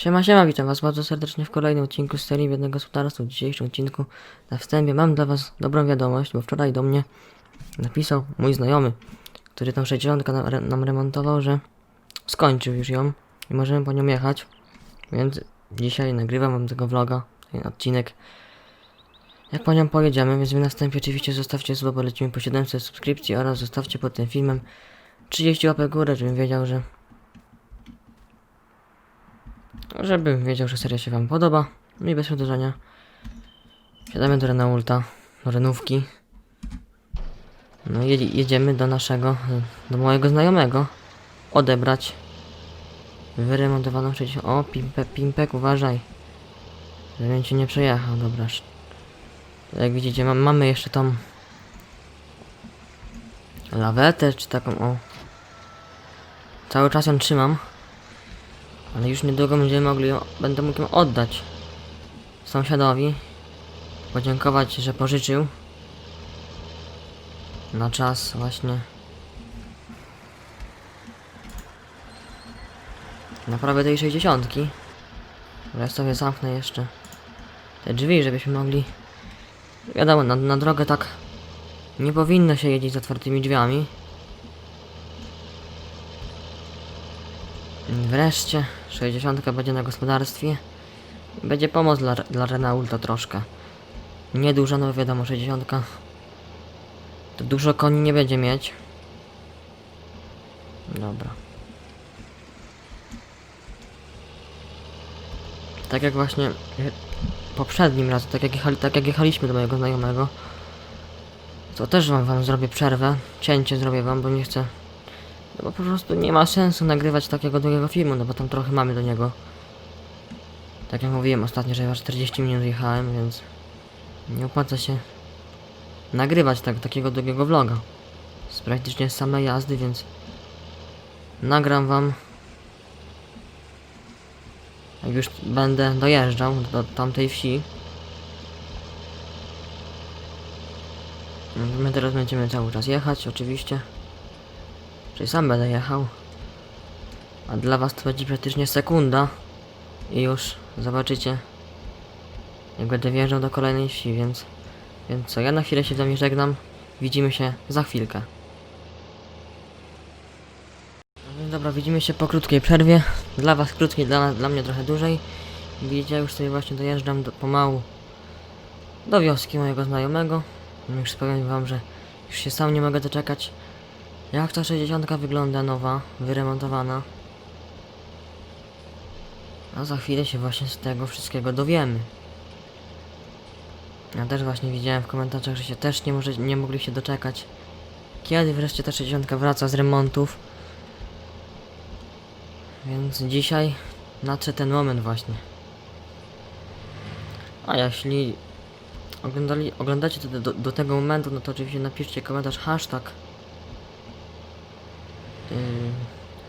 Siema, siema, witam was bardzo serdecznie w kolejnym odcinku z serii Biednego Gospodarstwa. W dzisiejszym odcinku na wstępie mam dla was dobrą wiadomość, bo wczoraj do mnie napisał mój znajomy, który tą 60 nam, nam remontował, że skończył już ją i możemy po nią jechać. Więc dzisiaj nagrywam wam tego vloga, ten odcinek. Jak po nią pojedziemy, więc wy na wstępie oczywiście zostawcie słowo, bo lecimy po 700 subskrypcji oraz zostawcie pod tym filmem 30 łapek górę, żebym wiedział, że Żebym wiedział, że seria się wam podoba. I bez przedłużania. Siadamy do Renaulta, do Renówki. No i jedzie- jedziemy do naszego, do mojego znajomego. Odebrać wyremontowaną 60... O, Pimpek, Pimpek, uważaj. Żebym cię nie przejechał, dobra. Jak widzicie, mam, mamy jeszcze tą lawetę, czy taką, o. Cały czas ją trzymam. Ale już niedługo będziemy mogli ją, będę mógł ją oddać sąsiadowi. Podziękować, że pożyczył. Na czas właśnie. Naprawę tej 60. Ja sobie zamknę jeszcze te drzwi, żebyśmy mogli. Wiadomo, na, na drogę tak nie powinno się jeździć z otwartymi drzwiami. Wreszcie 60 będzie na gospodarstwie. Będzie pomoc dla, dla Renaulta troszkę. Nieduża, no wiadomo, 60 to dużo koni nie będzie mieć. Dobra. Tak jak właśnie poprzednim razem, tak jak, jechali, tak jak jechaliśmy do mojego znajomego, to też wam, wam zrobię przerwę. Cięcie zrobię wam, bo nie chcę no po prostu nie ma sensu nagrywać takiego długiego filmu, no bo tam trochę mamy do niego. Tak jak mówiłem ostatnio, że ja 40 minut jechałem, więc nie opłaca się nagrywać tak, takiego długiego vloga. Z praktycznie same jazdy, więc nagram wam jak już będę dojeżdżał do tamtej wsi. My teraz będziemy cały czas jechać, oczywiście. Czyli sam będę jechał. A dla was to będzie praktycznie sekunda. I już zobaczycie. Jak będę wjeżdżał do kolejnej wsi, więc... Więc co, ja na chwilę się z wami żegnam. Widzimy się za chwilkę. No dobra, widzimy się po krótkiej przerwie. Dla was krótkiej, dla, dla mnie trochę dłużej. Widzicie, już sobie właśnie dojeżdżam do, pomału do wioski mojego znajomego. Już powiem wam, że już się sam nie mogę doczekać. Jak ta 60 wygląda nowa, wyremontowana? A za chwilę się właśnie z tego wszystkiego dowiemy. Ja też właśnie widziałem w komentarzach, że się też nie, może, nie mogli się doczekać. Kiedy wreszcie ta 60 wraca z remontów? Więc dzisiaj nadszedł ten moment właśnie. A jeśli oglądali, oglądacie to do, do, tego momentu, no to oczywiście napiszcie komentarz hashtag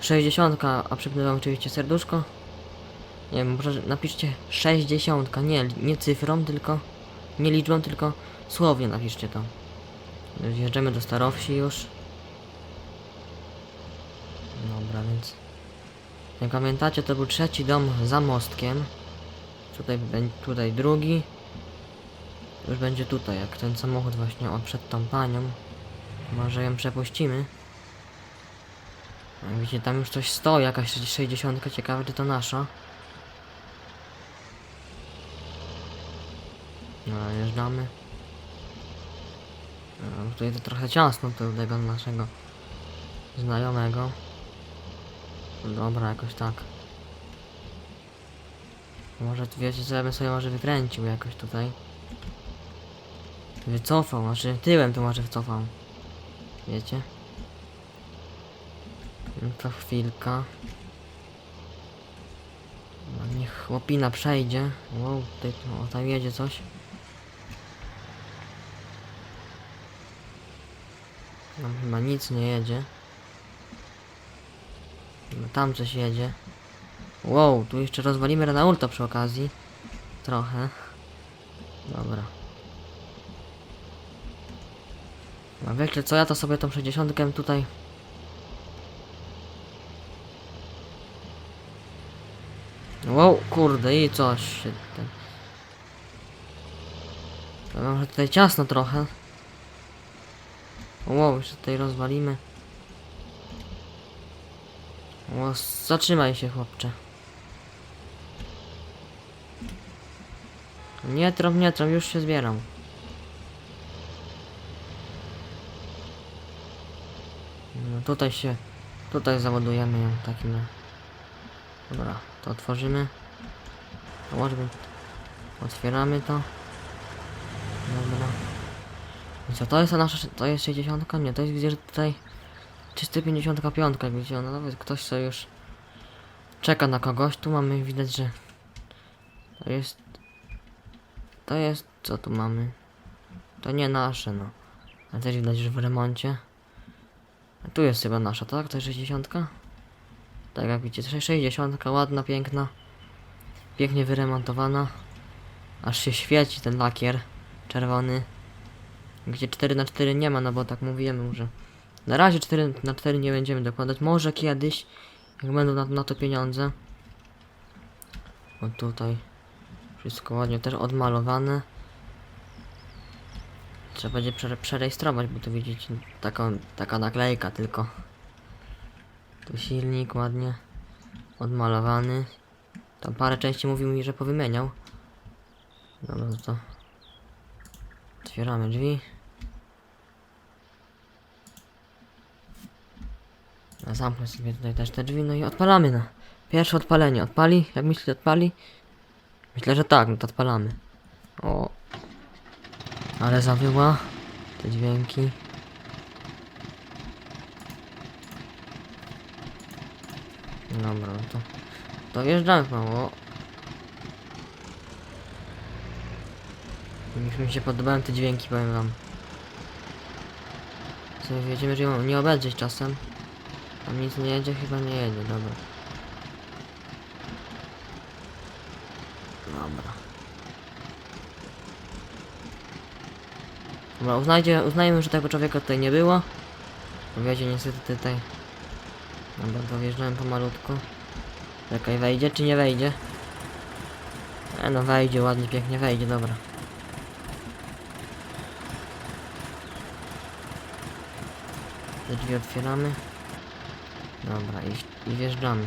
60, a przypnę wam oczywiście serduszko. Nie wiem, może napiszcie 60, nie, nie cyfrą, tylko nie liczbą, tylko słownie napiszcie to. Wjeżdżamy do Starowsi już. Dobra, więc jak pamiętacie, to był trzeci dom za mostkiem. Tutaj, tutaj drugi. Już będzie tutaj, jak ten samochód właśnie o, przed tą panią. Może ją przepuścimy. Widzicie, tam już coś stoi, jakaś 60, ciekawe czy to nasza. No, jeżdżamy. No, tutaj to trochę ciasno do tego naszego znajomego. Dobra, jakoś tak. Może wiecie co, ja bym sobie może wykręcił jakoś tutaj. Wycofał, znaczy tyłem to może wycofał. Wiecie? No to chwilka. No niech chłopina przejdzie. Wow, tutaj, o, tam jedzie coś. Tam chyba nic nie jedzie. No tam coś jedzie. Wow, tu jeszcze rozwalimy Renaulta przy okazji. Trochę. Dobra. A wiecie co, ja to sobie tą 60 tutaj Wow, kurde, i coś się ten... Powiem, że tutaj ciasno trochę. Wow, jeszcze tutaj rozwalimy. O, zatrzymaj się, chłopcze. Nie trąb, nie trąb, już się zbieram. No tutaj się, tutaj załadujemy ją takim. Dobra, to otworzymy. Położmy. Otwieramy to. Dobra. I co, to jest nasza, to jest 60? Nie, to jest że tutaj 355, jak widzicie, no nawet ktoś sobie już czeka na kogoś. Tu mamy, widać, że to jest, to jest, co tu mamy? To nie nasze, no. Ale też widać, że w remoncie. A tu jest chyba nasza, tak? To jest 60? Tak jak widzicie, 60, ładna, piękna. Pięknie wyremontowana. Aż się świeci ten lakier czerwony. Gdzie 4 na 4 nie ma, no bo tak mówiłem, że na razie 4 na 4 nie będziemy dokładać. Może kiedyś, jak będą na, na to pieniądze. O tutaj wszystko ładnie też odmalowane. Trzeba będzie prze, przerejestrować, bo tu widzicie taką, taka naklejka tylko. Tu silnik ładnie odmalowany. Tam parę części mówił mi, że powymieniał. Dobra, no to otwieramy drzwi. A zamknę sobie tutaj też te drzwi, no i odpalamy na pierwsze odpalenie. Odpali? Jak myślicie, odpali? Myślę, że tak, no to odpalamy. O. Ale zawyła te dźwięki. Dobra, no to wjeżdżamy mało. Już mi się podobają te dźwięki, powiem wam. Sobie wiedziemy, że ją nie obedrzeć czasem. Tam nic nie jedzie, chyba nie jedzie, dobra. Dobra. Dobra, uznajcie, uznajmy, że tego człowieka tutaj nie było. Powiecie niestety tutaj. Dobra, to wjeżdżałem pomalutku. Czekaj, wejdzie czy nie wejdzie? E no wejdzie, ładnie, pięknie wejdzie, dobra. Te drzwi otwieramy. Dobra, i, i wjeżdżamy.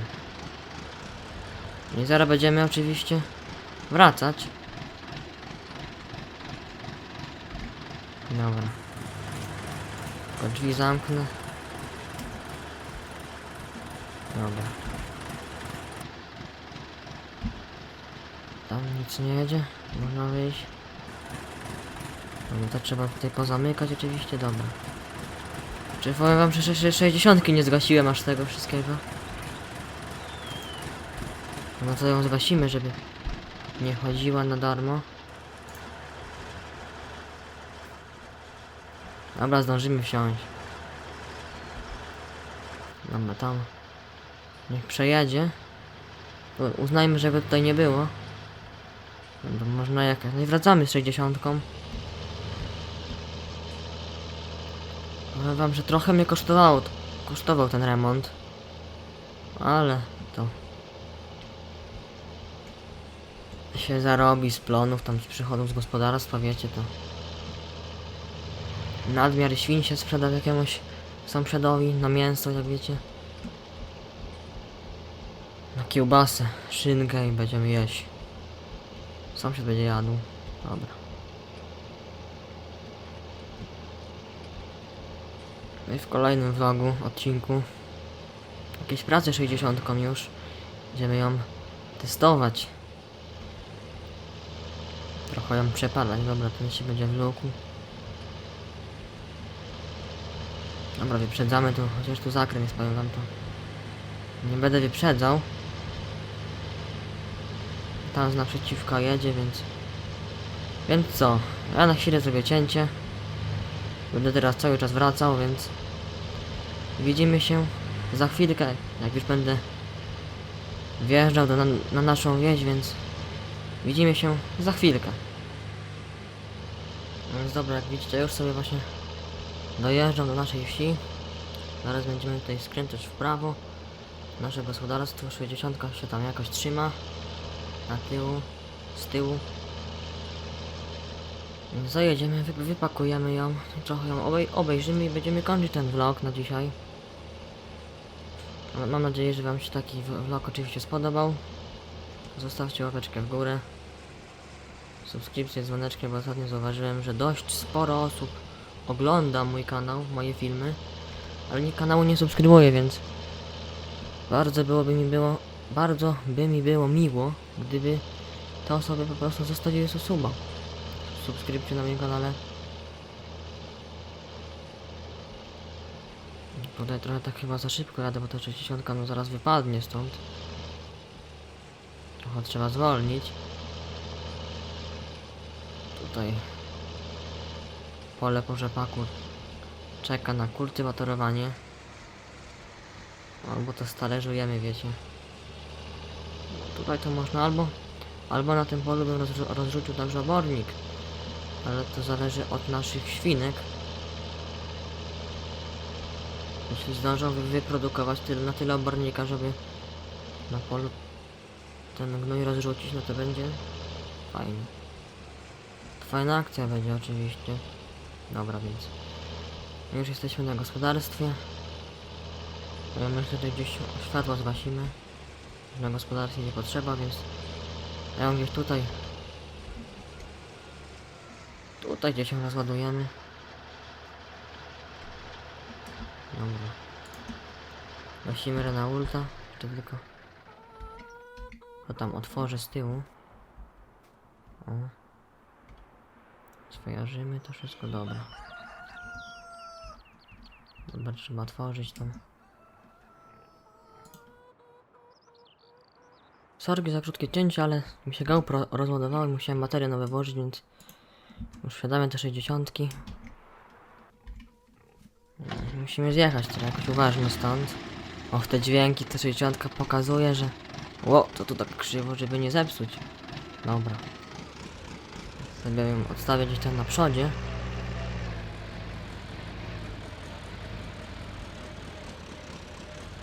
I zaraz będziemy oczywiście wracać. Dobra. Tylko drzwi zamknę. Dobra. Tam nic nie jedzie. Można wyjść. No to trzeba tutaj pozamykać oczywiście, dobra. Czy powiem wam, że 60 nie zgasiłem aż tego wszystkiego? No to ją zgasimy, żeby nie chodziła na darmo. Dobra, zdążymy wsiąść. Dobra, tam. Niech przejedzie. Uznajmy, że go tutaj nie było. No można jakaś. No i wracamy z 60. Powiem wam, że trochę mnie kosztowało, kosztował ten remont. Ale to się zarobi z plonów, tam z przychodów z gospodarstwa, wiecie to. Nadmiar świń się sprzeda jakiemuś sąsiadowi na mięso, jak wiecie. Kiełbasę, szynkę i będziemy jeść. Sąsiad będzie jadł. Dobra. No i w kolejnym vlogu, odcinku jakieś prace 60 już. Będziemy ją testować. Trochę ją przepalać, dobra, ten się będzie w luku. Dobra, wyprzedzamy tu, chociaż tu zakręt jest, powiem wam to. Nie będę wyprzedzał. Tam z naprzeciwka jedzie, więc... Więc co? Ja na chwilę zrobię cięcie. Będę teraz cały czas wracał, więc... Widzimy się za chwilkę, jak już będę wjeżdżał do, na, na naszą wieś, więc... Widzimy się za chwilkę. Więc dobra, jak widzicie, już sobie właśnie dojeżdżam do naszej wsi. Zaraz będziemy tutaj skręcać w prawo. Nasze gospodarstwo 60 się tam jakoś trzyma. Na tyłu, z tyłu. Zajedziemy, wy, wypakujemy ją, trochę ją obej obejrzymy i będziemy kończyć ten vlog na dzisiaj. Ma- Mam nadzieję, że wam się taki vlog oczywiście spodobał. Zostawcie łapeczkę w górę. Subskrypcję, dzwoneczkę, bo ostatnio zauważyłem, że dość sporo osób ogląda mój kanał, moje filmy, ale nie kanału nie subskrybuje, więc bardzo byłoby mi było, bardzo by mi było miło, gdyby te osoby po prostu zostawiły suba. Subskrypcję na moim kanale. Tutaj trochę tak chyba za szybko jadę, bo to 60 no zaraz wypadnie stąd. Trochę trzeba zwolnić. Tutaj pole po rzepaku czeka na kultywatorowanie. Albo to stależujemy, wiecie. Tutaj to można albo albo na tym polu bym rozrzu- rozrzucił także obornik. Ale to zależy od naszych świnek. Jeśli zdążą wy- wyprodukować tyle, na tyle obornika, żeby na polu ten gnój rozrzucić, no to będzie fajnie. Fajna akcja będzie oczywiście. Dobra, więc już jesteśmy na gospodarstwie. Myślę, że gdzieś światło zgasimy. Na gospodarstwie nie potrzeba, więc ja ją gdzieś tutaj tutaj gdzieś ją rozładujemy. Dobra. Gasimy Renaulta. Jeszcze tylko to tam otworzę z tyłu. O. Skojarzymy to wszystko dobra. Dobra, trzeba otworzyć tam. Sorgi za krótkie cięcie, ale mi się GoPro rozładowało i musiałem baterię nowe włożyć, więc wsiadamy te 60. Musimy zjechać teraz jakoś uważnie stąd. O, te dźwięki, te 60 pokazuje, że... Ło, to tu tak krzywo, żeby nie zepsuć. Dobra. Sobie ją odstawię gdzieś tam na przodzie.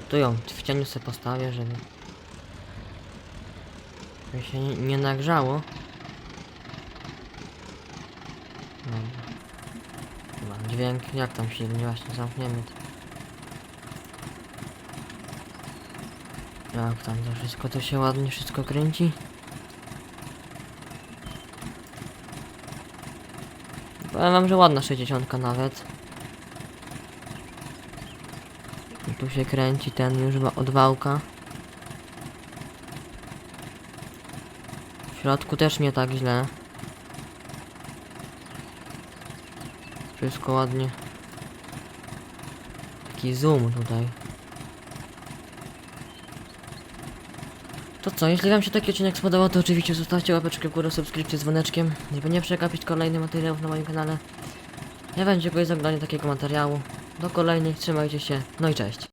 Tu ją w cieniu sobie postawię, żeby... Żeby się nie, nagrzało. Dobra. Dźwięk, jak tam się nie właśnie zamkniemy to. Jak tam to wszystko to się ładnie wszystko kręci? Powiem wam, że ładna 60 nawet. I tu się kręci ten już wa- od wałka. W środku też nie tak źle. Wszystko ładnie. Taki zoom tutaj. To co, jeśli wam się taki odcinek spodobał, to oczywiście zostawcie łapeczkę w górę, subskrypcję z dzwoneczkiem, żeby nie przegapić kolejnych materiałów na moim kanale. Ja wam dziękuję za oglądanie takiego materiału. Do kolejnych, trzymajcie się, no i cześć.